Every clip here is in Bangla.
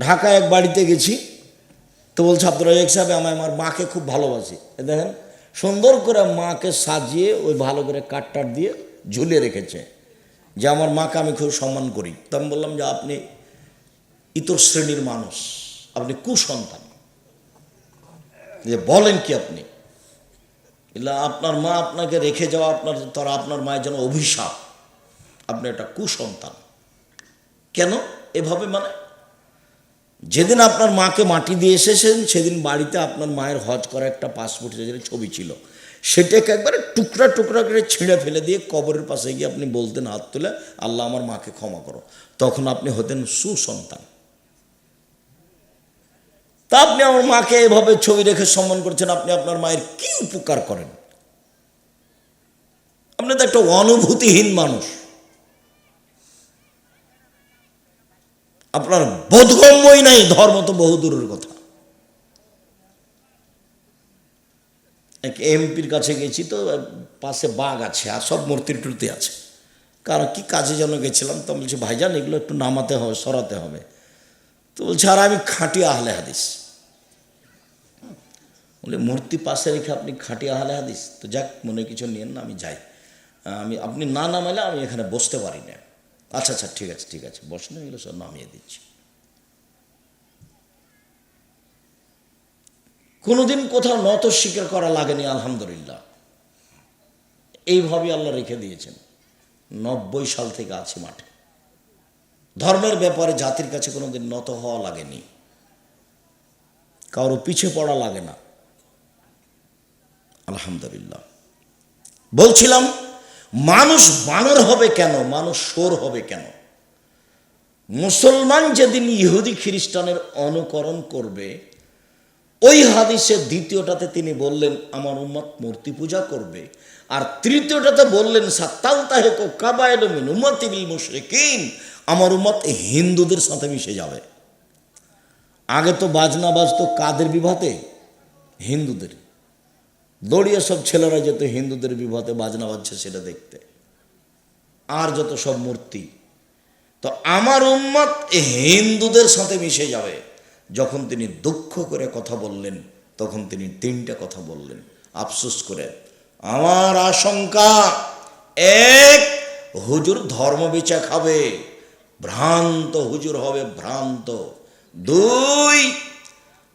ঢাকায় এক বাড়িতে গেছি, তো বলছে আব্দুল রাজাক সাহেব আমি আমার মাকে খুব ভালোবাসি। দেখেন, সুন্দর করে মাকে সাজিয়ে ওই ভালো করে কাটটার দিয়ে ঝুলিয়ে রেখেছে, যে আমার মাকে আমি খুব সম্মান করি। তো আমি বললাম যে, আপনি ইতর শ্রেণির মানুষ, আপনি কুসন্তান। যে, বলেন কি আপনি? এলা আপনার মা আপনাকে রেখে যাওয়া আপনার, তারা আপনার মায়ের জন্য অভিশাপ। আপনি একটা কুসন্তান। কেন? এভাবে মানে যেদিন আপনার মাকে মাটি দিয়ে এসেছেন, সেদিন বাড়িতে আপনার মায়ের হজ করা একটা পাসপোর্ট ছবি ছিল। সেটাকে একবারে টুকরা টুকরা করে ছিঁড়ে ফেলে দিয়ে কবরের পাশে গিয়ে আপনি বলতেন হাত তুলে, আল্লাহ আমার মাকে ক্ষমা করো। তখন আপনি হতেন সুসন্তান। তা আপনি আমার মাকে এভাবে ছবি রেখে সম্মান করছেন, আপনি আপনার মায়ের কি উপকার করেন? আপনি তো একটা অনুভূতিহীন মানুষ। আপনার বোধগম্যই নাই, ধর্ম তো বহু দূরের কথা। এক এমপির কাছে গেছি তো, পাশে বাঘ আছে আর সব মূর্তির টুর্তি আছে। কারণ কি কাজে যেন গেছিলাম, তো বলছি, ভাইজান, এগুলো একটু নামাতে হবে, সরাতে হবে। তো বলছে, আর আমি খাঁটি আহলে হাদিস। বলে, মূর্তি পাশে রেখে আপনি খাঁটি আহলে হাদিস? তো যাক, মনে কিছু নিয়েন না, আমি যাই। আমি, আপনি না নামাইলে আমি এখানে বসতে পারি না। আচ্ছা আচ্ছা ঠিক আছে ঠিক আছে। বসেন এগুলো সব নামিয়ে দিচ্ছি। কোনোদিন কোথাও নত স্বীকার করা লাগেনি, আলহামদুলিল্লাহ। এইভাবে আল্লাহ রেখে দিয়েছেন। নব্বই সাল থেকে আছে মাঠে। ধর্মের ব্যাপারে জাতির কাছে কোনোদিন নত হওয়া লাগেনি। কারও পিছে পড়া লাগে না। আলহামদুলিল্লাহ। বলছিলাম মানুষ বানর হবে কেন? মানুষ সোর হবে কেন? মুসলমান যেদিন ইহুদি খ্রিস্টানের অনুকরণ করবে, ওই হাদিসের দ্বিতীয়টাতে তিনি বললেন, আমার উম্মত মূর্তি পূজা করবে। আর তৃতীয়টাতে বললেন, সাত্তাল তাহেকো কাবায়ল মিন উম্মতি আমার উম্মত হিন্দুদের সাথে মিশে যাবে। আগে তো বাজনা বাজতো কাদের বিভাতে হিন্দুদের। দৌড়িয়ে সব ছেলেরা যেত হিন্দুদের বিভাতে বাজনা বাজছে সেটা দেখতে। আর যত সব মূর্তি। তো আমার উম্মত হিন্দুদের সাথে মিশে যাবে। যখন তিনি দুঃখ করে কথা বললেন, তখন তিনি তিনটা কথা বললেন। আফসোস করে, আমার আশঙ্কা, এক, হুজুর ধর্ম বিচা খাবে, ভ্রান্ত হুজুর হবে ভ্রান্ত। দুই,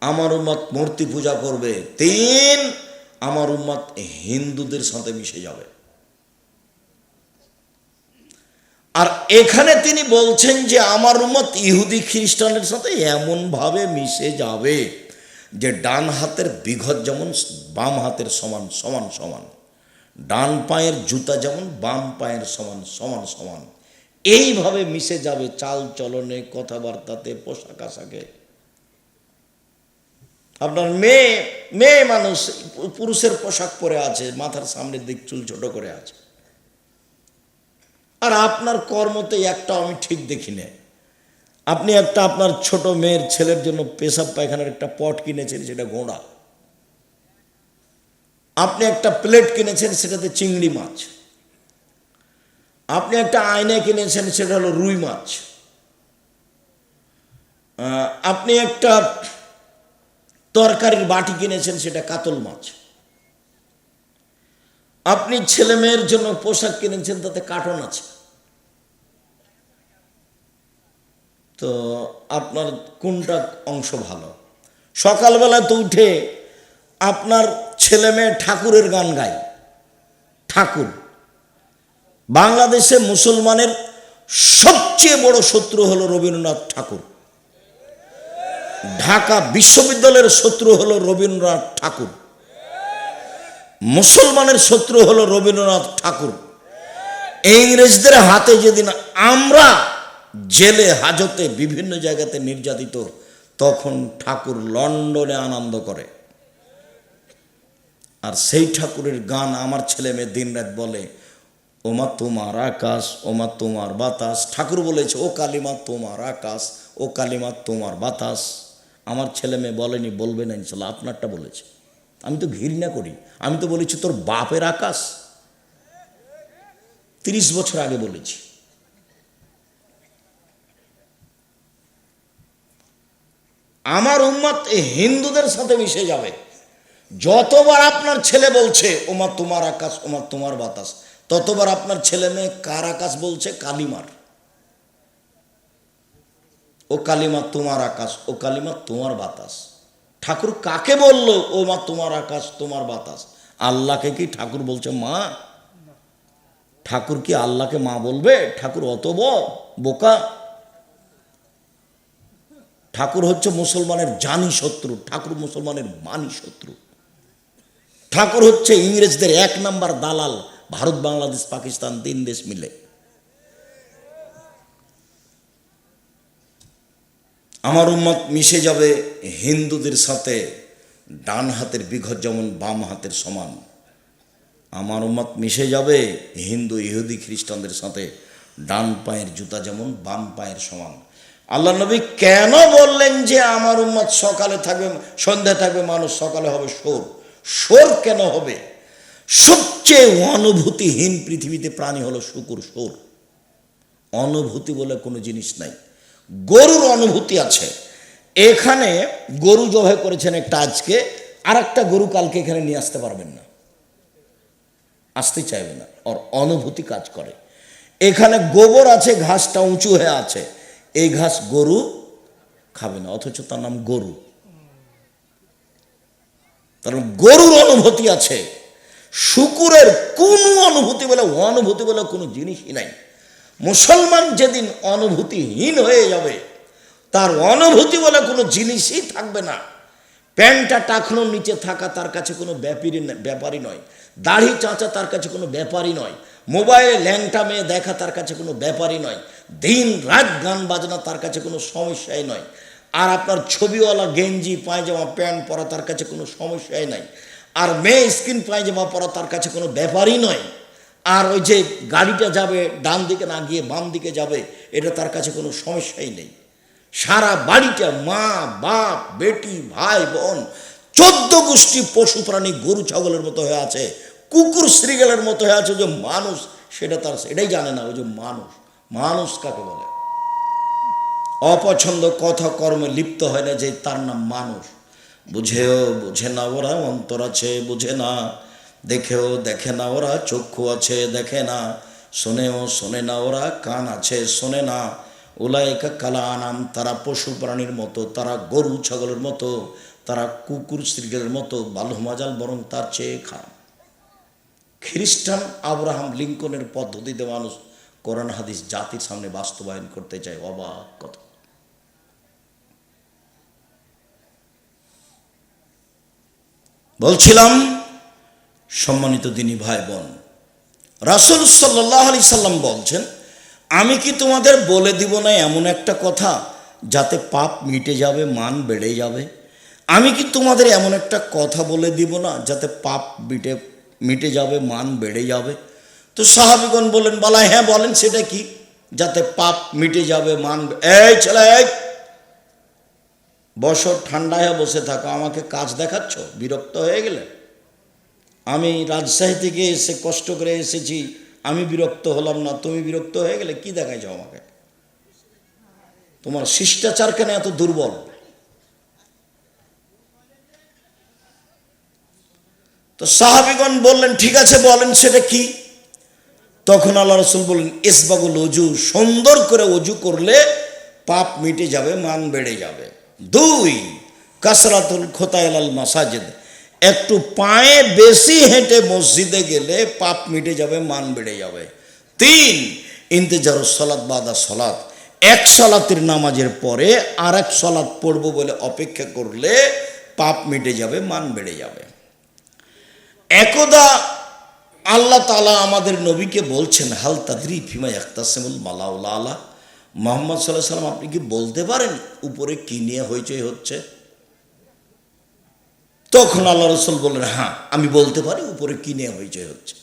আমার উম্মত মূর্তি পূজা করবে। তিন আমার উম্মত হিন্দুদের সাথে মিশে যাবে। আর এখানে তিনি বলছেন যে আমার উম্মত ইহুদি খ্রিস্টানের সাথে এমনভাবে মিশে যাবে যে ডান হাতের বিঘত যেমন, বাম হাতের সমান সমান সমান। ডান পায়ের জুতা যেমন, বাম পায়ের সমান সমান সমান। এইভাবে মিশে যাবে চাল চলনে, কথাবার্তাতে, পোশাক আশাকে। আপনার মেয়ে মেয়ে মানুষ, পুরুষের পোশাক পরে আছে, মাথার সামনের দিক চুল ছোট করে আছে। আর আপনার কর্মতে একটা আমি ঠিক দেখি না আপনি একটা আপনার ছোট মেয়ের ছেলের জন্য পেশাব পায়খানার একটা পট কিনেছেন, সেটা ঘোড়া আপনি একটা প্লেট কিনেছেন, সেটাতে চিংড়ি মাছ। আপনি একটা আয়না কিনেছেন, সেটা হলো রুই মাছ। আপনি একটা তরকারির বাটি কিনেছেন, সেটা কাতল মাছ। আপনি ছেলে মেয়ের জন্য পোশাক কিনেছেন, তাতে কার্টন আছে। তো আপনার কোনটা অংশ ভালো? সকালবেলা তো উঠে আপনার ছেলে মেয়ে ঠাকুরের গান গায়। ঠাকুর। বাংলাদেশে মুসলমানের সবচেয়ে বড় শত্রু হলো রবীন্দ্রনাথ ঠাকুর। ঢাকা বিশ্ববিদ্যালয়ের শত্রু হলো রবীন্দ্রনাথ ঠাকুর। মুসলমানের শত্রু হলো রবীন্দ্রনাথ ঠাকুর। ইংরেজদের হাতে যেদিন আমরা জেলে, হাজতে, বিভিন্ন জায়গাতে নির্যাতিত, তখন ঠাকুর লন্ডনে আনন্দ করে। আর সেই ঠাকুরের গান আমার ছেলে মেয়ে দিন রাত বলে, ওমা তোমার আকাশ, ওমা তোমার বাতাস। ঠাকুর বলেছে, ও কালিমা তোমার আকাশ, ও কালিমা তোমার বাতাস। আমার ছেলে মেয়ে বলেনি, বলবে না ইনশাল্লাহ, আপনারটা বলেছে। আমি তো ঘৃণা করি। আমি তো বলেছি, তোর বাপের আকাশ? তিরিশ বছর আগে বলেছি। আমার উম্মত হিন্দুদের সাথে মিশে যাবে। যতবার আপনার ছেলে বলছে, ওমা তোমার আকাশ, ওমা তোমার বাতাস, ততবার আপনার ছেলে মেয়ে কার আকাশ বলছে? কালিমার। ও কালিমা তোমার আকাশ, ও কালিমা তোমার বাতাস। ঠাকুর কাকে বলল, ও মা তোমার আকাশ, তোমার বাতাস? আল্লাহকে কি ঠাকুর বলছে মা? ঠাকুর কি আল্লাহকে মা বলবে? ঠাকুর অত বোকা। ঠাকুর হচ্ছে মুসলমানের জানি শত্রু, ঠাকুর মুসলমানের মানি শত্রু। ঠাকুর হচ্ছে ইংরেজদের এক নাম্বার দালাল, ভারত, বাংলাদেশ, পাকিস্তান, তিন দেশ মিলে। আমার উম্মত মিশে যাবে হিন্দুদের সাথে, ডান হাতের বিঘত যেমন বাম হাতের সমান। আমার উম্মত মিশে যাবে হিন্দু ইহুদি খ্রিস্টানদের সাথে, ডান পায়ের জুতা যেমন বাম পায়ের সমান। আল্লাহ নবী কেন বললেন যে আমার উম্মত সকালে থাকবে সন্ধ্যা থাকবে, মানুষ সকালে হবে সোর সোর কেন হবে? সবচেয়ে অনুভূতিহীন পৃথিবীতে প্রাণী হলো শুকুর সোর অনুভূতি বলে কোনো জিনিস নাই। গরুর অনুভূতি আছে। এখানে গরু জবাই করেছেন একটা আজকে আর একটা গরু কালকে এখানে নিয়ে আসতে পারবেন না। আসতে চাইবে না, ওর অনুভূতি কাজ করে। এখানে গোবর আছে, ঘাসটা উঁচু হয়ে আছে। এই ঘাস গরু খাবে না, অথচ তার নাম গরু। মানে গরুর অনুভূতি আছে। শুকুরের কোনো অনুভূতি বলে অনুভূতি বলে কোনো জিনিসই নাই। মুসলমান যেদিন অনুভূতিহীন হয়ে যাবে, তার অনুভূতি বলে কোনো জিনিসই থাকবে না। প্যান্টটা টাকনোর নিচে থাকা তার কাছে কোনো ব্যাপারই ব্যাপারই নয়। দাড়ি চাঁচা তার কাছে কোনো ব্যাপারই নয়। মোবাইলে ল্যাংটা মেয়ে দেখা তার কাছে কোনো ব্যাপারই নয়। দিন রাত গান বাজনা তার কাছে কোনো সমস্যাই নয়। আর আপনার ছবিওয়ালা গেঞ্জি, পায়জামা, প্যান্ট পরা তার কাছে কোনো সমস্যাই নাই। আর মেয়ে স্কিন পায়জামা পরা তার কাছে কোনো ব্যাপারই নয়। আর ওই যে গাড়িটা যাবে, ডান দিকে না গিয়ে বাম দিকে যাবে, এটা তার কাছে কোনো সমস্যাই নেই। সারা বাড়িটা মা, বাপ, বেটি, ভাই, বোন, চোদ্দ গোষ্ঠী পশু প্রাণী, গরু, ছাগলের মতো হয়ে আছে, কুকুর, শ্রীগালের মতো হয়ে আছে যে মানুষ, সেটা তার সেটাই জানে না, ওই যে মানুষ। মানুষ কাকে বলে? অপছন্দ কথা, কর্মে লিপ্ত হয় না যে তার নাম মানুষ। বুঝেও বুঝে না, ওরা অন্তর আছে, বুঝে না। দেখেও দেখে না ওরা, চক্ষু আছে দেখে না। শোনেও শোনে না ওরা, কান আছে শোনে না। উলায়কা কালা আনাম তারা পশু প্রাণীর মতো, তারা গরু ছাগলের মতো, তারা কুকুর শ্রীগেলের মতো বালু মাজাল বরং তার চেয়ে খারাপ। খ্রিস্টান আব্রাহাম লিঙ্কনের পদ্ধতিতে মানুষ কোরআন, হাদিস, জাতির সামনে বাস্তবায়ন করতে চায়। অবাক কথা। বলছিলাম সম্মানিত দিনী ভাই বোন, রাসুল সাল্লাহ আলি সাল্লাম বলছেন, আমি কি তোমাদের বলে দিব না এমন একটা কথা যাতে পাপ মিটে যাবে, মান বেড়ে যাবে? আমি কি তোমাদের এমন একটা কথা বলে দিব না যাতে পাপ মিটে মিটে যাবে, মান বেড়ে যাবে? তো সাহাবিগণ বলেন বলা হ্যাঁ বলেন, সেটা কি? যাতে পাপ মিটে যাবে, মান এই ছেলে বছর ঠান্ডায় বসে থাকো, আমাকে কাজ দেখাচ্ছ? বিরক্ত হয়ে গেলে? আমি রাজশাহী থেকে এসে কষ্ট করে এসেছি, আমি বিরক্ত হলাম না, তুমি বিরক্ত হয়ে গেলে কি দেখাইছ আমাকে? তোমার শিষ্টাচার কেন এত দুর্বল? তো সাহাবিগণ বললেন, ঠিক আছে, বলেন সেটা কি? তখন আল্লাহ রসুল বললেন, ইসবাগুল অজু সুন্দর করে অজু করলে পাপ মিটে যাবে, মান বেড়ে যাবে। দুই, কাসরাতুল খোতাইলাল মাসাজেদ একটু পায়ে বেশি হেঁটে মসজিদে গেলে পাপ মিটে যাবে, মান বেড়ে যাবে। তিন, ইন্তেজার সলাৎ বাদা সলাৎ এক সলাতের নামাজের পরে আর এক সলাৎ পড়ব বলে অপেক্ষা করলে পাপ মিটে যাবে, মান বেড়ে যাবে। একদা আল্লাহ তালা আমাদের নবীকে বলছেন, হাল তাদরি ফিমা একতাসেমুল মালাউলা আলা। মোহাম্মদ সাল্লাহ সাল্লাম আপনি কি বলতে পারেন উপরে কী নিয়ে হইচই হচ্ছে? তখন আল্লাহ রসুল বললেন হ্যাঁ আমি বলতে পারি, উপরে কি নিয়ে হইচই হচ্ছে?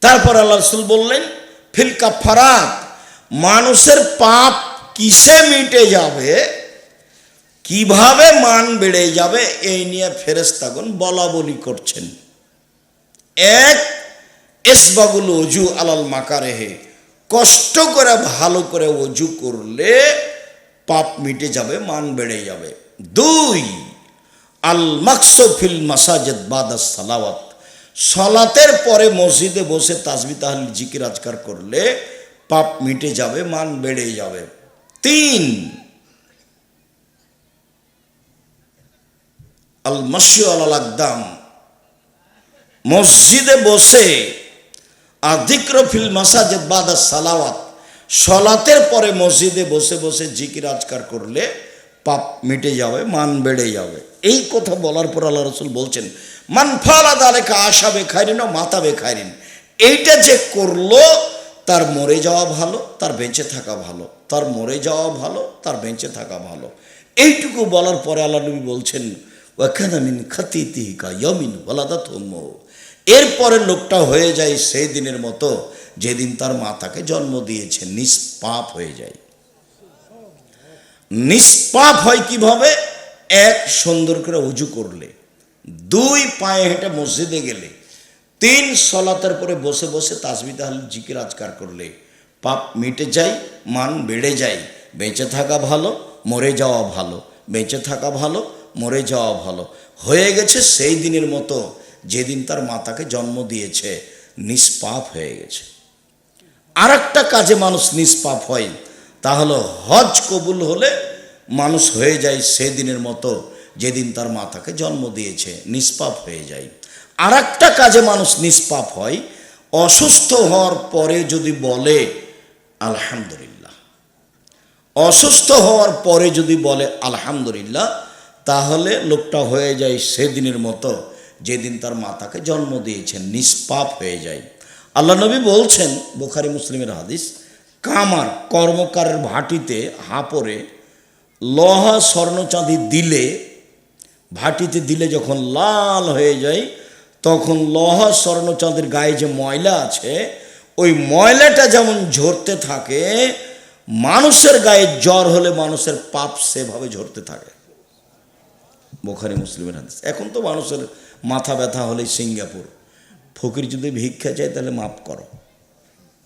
তারপর আল্লাহ রসুল বললেন ফিলকা ফারাত মানুষের পাপ কিসে মিটে যাবে? কীভাবে মান বেড়ে যাবে? এই নিয়ে ফেরেস্তাগণ বলা বলি করছেন। এক, এসবাগুল অজু আলাল মাকারেহে, কষ্ট করে, ভালো করে অজু করলে পাপ মিটে যাবে, মান বেড়ে যাবে। দুই আল মাকসফিল মাসাজেদ বাদাস সালাওয়াত। সলাতের পরে মসজিদে বসে তাসবি তাহলে জিকির আজকার করলে পাপ মিটে যাবে, মান বেড়ে যাবে। তিন, আল মসি আল আকদাম। মসজিদে বসে আধিক্র ফিল মাসাজেদ বাদা সালাওয়াত। সলাতের পরে মসজিদে বসে বসে জিকির আজকার করলে পাপ মিটে যাবে, মান বেড়ে যাবে। এই কথা বলার পর আল্লাহ রসুল বলছেন, মান ফালা দালেকা আশা বেখাইরিন ও মাতা বেখাইরিন এইটা যে করল, তার মরে যাওয়া ভালো, তার বেঁচে থাকা ভালো, তার মরে যাওয়া ভালো, তার বেঁচে থাকা ভালো। এইটুকু বলার পরে আল্লাহ নবী বলছেন ওয়াখানামিন খাতিতিকা ইয়মিন ওয়ালাদাত উম্মু এরপরে লোকটা হয়ে যায় সেই দিনের মতো, যেদিন তার মাতাকে জন্ম দিয়েছে, নিষ্পাপ হয়ে যায়। নিষ্পাপ হয় কীভাবে? এক সুন্দর করে উজু করলে। দুই পায়ে হেঁটে মসজিদে গেলে। তিন সলাতের পরে বসে বসে তাসবি তাহলে জিকির আজকার করলে। পাপ মিটে যায়, মান বেড়ে যায়। বেঁচে থাকা ভালো, মরে যাওয়া ভালো। বেঁচে থাকা ভালো, মরে যাওয়া ভালো। হয়ে গেছে সেই দিনের মতো যেদিন তার মাতাকে জন্ম দিয়েছে। নিষ্পাপ হয়ে গেছে। আর কাজে মানুষ নিষ্পাপ হয়। তা হলো হজ কবুল হলে মানুষ হয়ে যায় সেদিনের মতো, যেদিন তার মাতাকে জন্ম দিয়েছে, নিষ্পাপ হয়ে যায়। আর একটা কাজে মানুষ নিষ্পাপ হয়, অসুস্থ হওয়ার পরে যদি বলে, আলহামদুলিল্লাহ। অসুস্থ হওয়ার পরে যদি বলে, আলহামদুলিল্লাহ, তাহলে লোকটা হয়ে যায় সেদিনের মতো, যেদিন তার মাতাকে জন্ম দিয়েছেন নিষ্পাপ হয়ে যায়। আল্লাহ নবী বলছেন, বোখারি মুসলিমের হাদিস কামার কর্মকারের ভাটিতে হাপরে লহা স্বর্ণ চাঁদি দিলে, ভাটিতে দিলে যখন লাল হয়ে যায়, তখন লহা স্বর্ণ চাঁদের গায়ে যে ময়লা আছে, ওই ময়লাটা যেমন ঝরতে থাকে, মানুষের গায়ে জ্বর হলে মানুষের পাপ সেভাবে ঝরতে থাকে। বোখারি মুসলিমের হাদিস। এখন তো মানুষের মাথা ব্যথা হলে সিঙ্গাপুর। ফকির যদি ভিক্ষা চায় তাহলে মাপ করো।